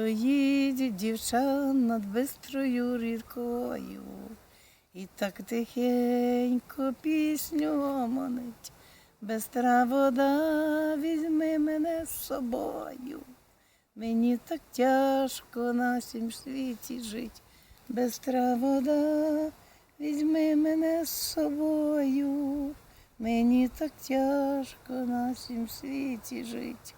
стоїть дівчан над бистрою рікою, і так тихенько пісню гомонить. Бистра вода, візьми мене з собою. Мені так тяжко на сім світі жить. Бистра вода, візьми мене з собою. Мені так тяжко на сім світі жить.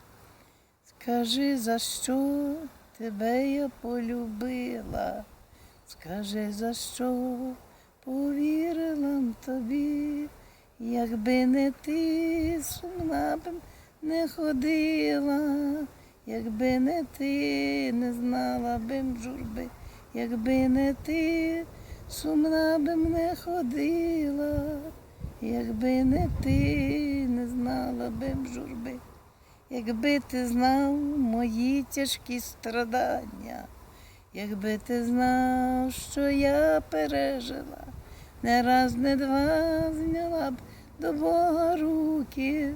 Скажи, за що тебе я полюбила? Скажи, за що повірила тобі, якби не ти, сумна б не ходила, якби не ти, не знала б журби, якби не ти, сумна б не ходила, якби не ти, не знала б журби. Якби ти знав мої тяжкі страдання, якби ти знав, що я пережила, не раз, не два зняла б до Бога руки,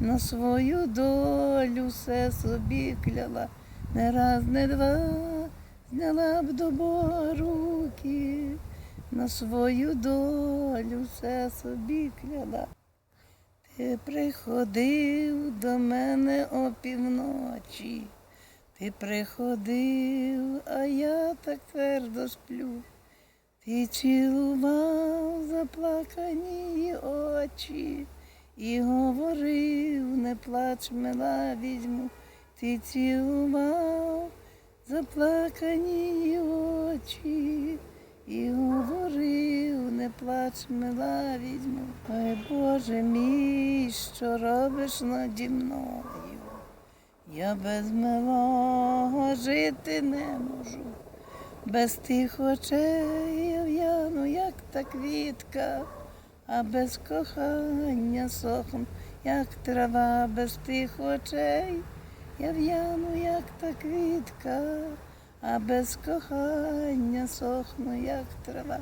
на свою долю все собі кляла, не раз, не два зняла б до Бога руки, на свою долю все собі кляла. Ти приходив до мене опівночі, ти приходив, а я так твердо сплю. Ти цілував заплакані очі і говорив, не плач, мила візьму. Ти цілував заплакані очі і говорив, плач, мила візьму. Ой, Боже мій, що робиш наді мною? Я без милого жити не можу, без тих очей я в'яну, як та квітка, а без кохання сохну, як трава, без тих очей я в'яну, як та квітка, а без кохання сохну, як трава.